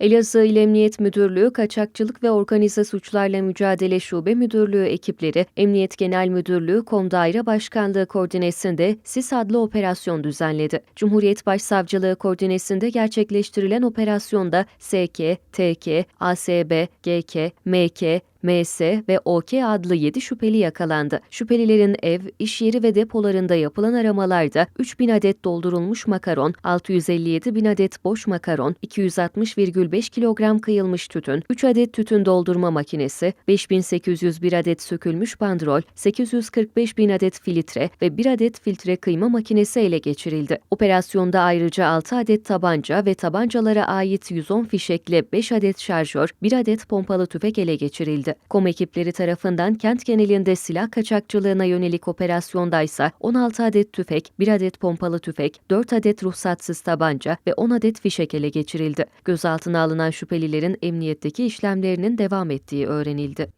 Elazığ İl Emniyet Müdürlüğü Kaçakçılık ve Organize Suçlarla Mücadele Şube Müdürlüğü ekipleri, Emniyet Genel Müdürlüğü Komdaire Başkanlığı koordinesinde SIS adlı operasyon düzenledi. Cumhuriyet Başsavcılığı koordinesinde gerçekleştirilen operasyonda SK, TK, ASB, GK, MK, MS ve OK adlı 7 şüpheli yakalandı. Şüphelilerin ev, iş yeri ve depolarında yapılan aramalarda 3000 adet doldurulmuş makaron, 657 bin adet boş makaron, 260,5 kilogram kıyılmış tütün, 3 adet tütün doldurma makinesi, 5801 adet sökülmüş bandrol, 845 bin adet filtre ve 1 adet filtre kıyma makinesi ele geçirildi. Operasyonda ayrıca 6 adet tabanca ve tabancalara ait 110 fişekle 5 adet şarjör, 1 adet pompalı tüfek ele geçirildi. Kom ekipleri tarafından kent genelinde silah kaçakçılığına yönelik operasyondaysa 16 adet tüfek, 1 adet pompalı tüfek, 4 adet ruhsatsız tabanca ve 10 adet fişek ele geçirildi. Gözaltına alınan şüphelilerin emniyetteki işlemlerinin devam ettiği öğrenildi.